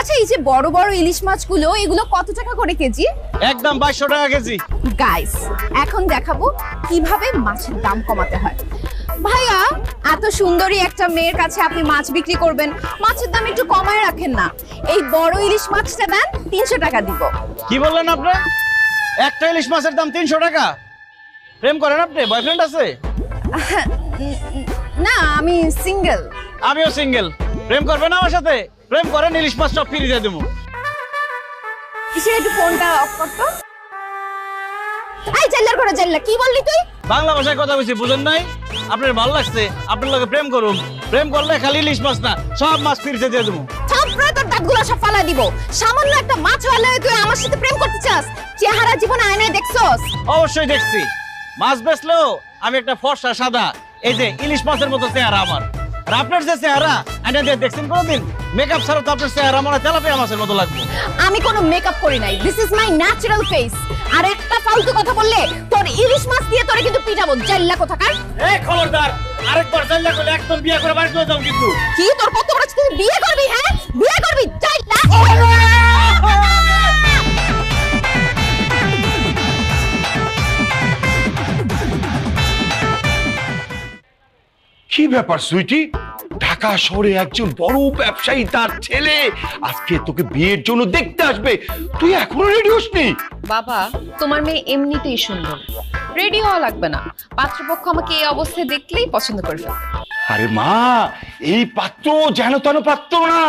আচ্ছা এই যে বড় বড় ইলিশ মাছগুলো এগুলো কত টাকা করে কেজি? একদম বাইশশো টাকা কেজি। গাইস এখন দেখাবো কীভাবে মাছের দাম কমাতে হয়। ভাইয়া এত সুন্দরী একটা মেয়ের কাছে আপনি মাছ বিক্রি করবেন। মাছের দাম একটু কমায় রাখেন না। এই বড় ইলিশ মাছটা দেন তিনশো টাকা দিব। কি বললেন আপনি? একটা ইলিশ মাছের দাম তিনশো টাকা? প্রেম করেন আপনি? বয়ফ্রেন্ড আছে? না আমি সিঙ্গেল আমিও সিঙ্গেল প্রেম করবেন আমার সাথে? প্রেম করেন ইলিশ মাছ সব ফিরে দিয়ে দেবো। কিসের একটু ফোনটা অফ করতো এই জেল্লার করে জেল্লা কি বললি তুই? বাংলা ভাষায় কথা বলছি বুঝেন নাই? আপনার ভালো লাগছে আপনার লগে প্রেম করুন প্রেম করলে খালি ইলিশ মাছ না সব মাছ দিয়ে দেবো। থাপড়ে তোর দাঁতগুলো সব ফালা দিব। সামান্য একটা মাছ হলে তুই আমার সাথে প্রেম করতে চাস? চেহারা জীবন আয়নায় দেখছস? অবশ্যই দেখছি। মাছ বেচলেও আমি একটা ফর্সা সাদা এই যে ইলিশ মাছের মতো চেহারা আমার। আর আপনার যে চেহারা আইনা দিয়ে দেখছেন কোনোদিন? মেকআপ ছাড়া তো আপনার চেহারা মনে তেলাপিয়া মাছের মতো লাগবে। আমি কোনো মেকআপ করি নাই। This is my natural face আর একটা ফালতু কথা বললে তোর ইলিশ মাছ দিয়ে তোরে কিন্তু পিটাবো। জাল্লা কোথাকার? এই খবরদার আরেকবার চাইলে করলে একদম বিয়ে করে বাড়ি চলে যাও কিন্তু। কি তোর কত বড় তুই বিয়ে করবি হ্যাঁ? বিয়ে করবি? জাল্লা কি ব্যাপার সুইটি? ঢাকা শহরে একজন বড় ব্যবসায়ী তার ছেলে। আজকে তোকে বিয়ের জন্য দেখতে আসবে। তুই এখনও রেডি হসনি? বাবা তোমার মেয়ে এমনিতেই সুন্দর। রেডি হওয়া লাগবে না। পাত্রপক্ষ আমাকে এই অবস্থায় দেখলেই পছন্দ করে ফেলবে আরে মা এই পাত্র যেন তেন পাত্র না।